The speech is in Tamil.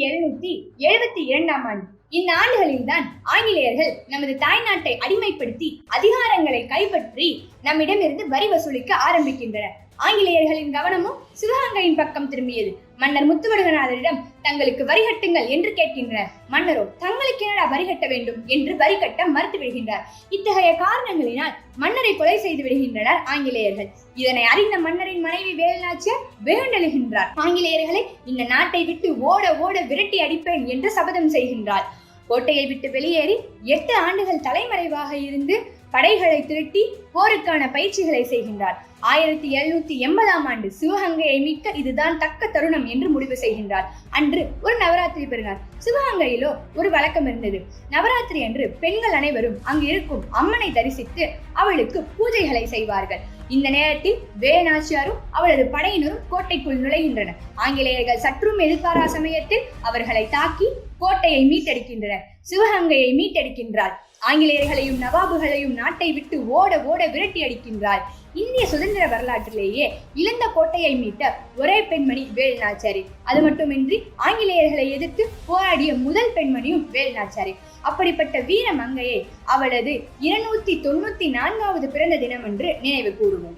எழுநூத்தி எழுபத்தி இரண்டாம் ஆண்டு. இந்த ஆண்டுகளில்தான் ஆங்கிலேயர்கள் நமது தாய்நாட்டை அடிமைப்படுத்தி அதிகாரங்களை கைப்பற்றி நம்மிடமிருந்து வரி வசூலிக்க ஆரம்பிக்கின்றனர் ஆங்கிலேயர்களின் கவனமும் சிவகங்கையின் பக்கம் திரும்பியது. மன்னர் முத்துவடுகநாதரிடம் தங்களுக்கு வரி கட்டுங்கள் என்று கேட்கின்றனர். மன்னரோ தங்களுக்கு என்னடா வரி கட்ட வேண்டும் என்று வரி கட்ட மறுத்து விடுகின்றார். இத்தகைய காரணங்களினால் மன்னரை கொலை செய்து விடுகின்றனர் ஆங்கிலேயர்கள். இதனை அறிந்த மன்னரின் மனைவி வேலுநாச்சியார் வேண்டெழுகின்றார் ஆங்கிலேயர்களை இந்த நாட்டை விட்டு ஓட ஓட விரட்டி அடிப்பேன் என்று சபதம் செய்கின்றார். கோட்டையை விட்டு வெளியேறி எட்டு ஆண்டுகள் தலைமறைவாக இருந்து படைகளை திரட்டி போருக்கான பயிற்சிகளை செய்கின்றார். ஆயிரத்தி எழுநூத்தி எண்பதாம் ஆண்டு சிவகங்கையை மீட்க இதுதான் தக்க தருணம் என்று முடிவு செய்கின்றார். அன்று ஒரு நவராத்திரி பெறுகிறார் சிவகங்கையிலோ ஒரு வழக்கம் இருந்தது. நவராத்திரி அன்று பெண்கள் அனைவரும் அங்கு இருக்கும் அம்மனை தரிசித்து அவளுக்கு பூஜைகளை செய்வார்கள். இந்த நேரத்தில் வேணாச்சியாரும் அவளது படையினரும் கோட்டைக்குள் நுழைகின்றனர். ஆங்கிலேயர்கள் சற்றும் எதிர்பாரா சமயத்தில் அவர்களை தாக்கி கோட்டையை மீட்டெடுக்கின்றனர். சிவகங்கையை மீட்டெடுக்கின்றார். ஆங்கிலேயர்களையும் நவாபுகளையும் நாட்டை விட்டு ஓட ஓட விரட்டி அடிக்கின்றார். இந்திய சுதந்திர வரலாற்றிலேயே இழந்த கோட்டையை மீட்ட ஒரே பெண்மணி வேலுநாச்சாரி அது மட்டுமின்றி ஆங்கிலேயர்களை எதிர்த்து போராடிய முதல் பெண்மணியும் வேலுநாச்சாரி அப்படிப்பட்ட வீர மங்கையை அவளது இருநூத்தி தொண்ணூத்தி நான்காவது பிறந்த தினம் என்று நினைவு கூறுவோம்.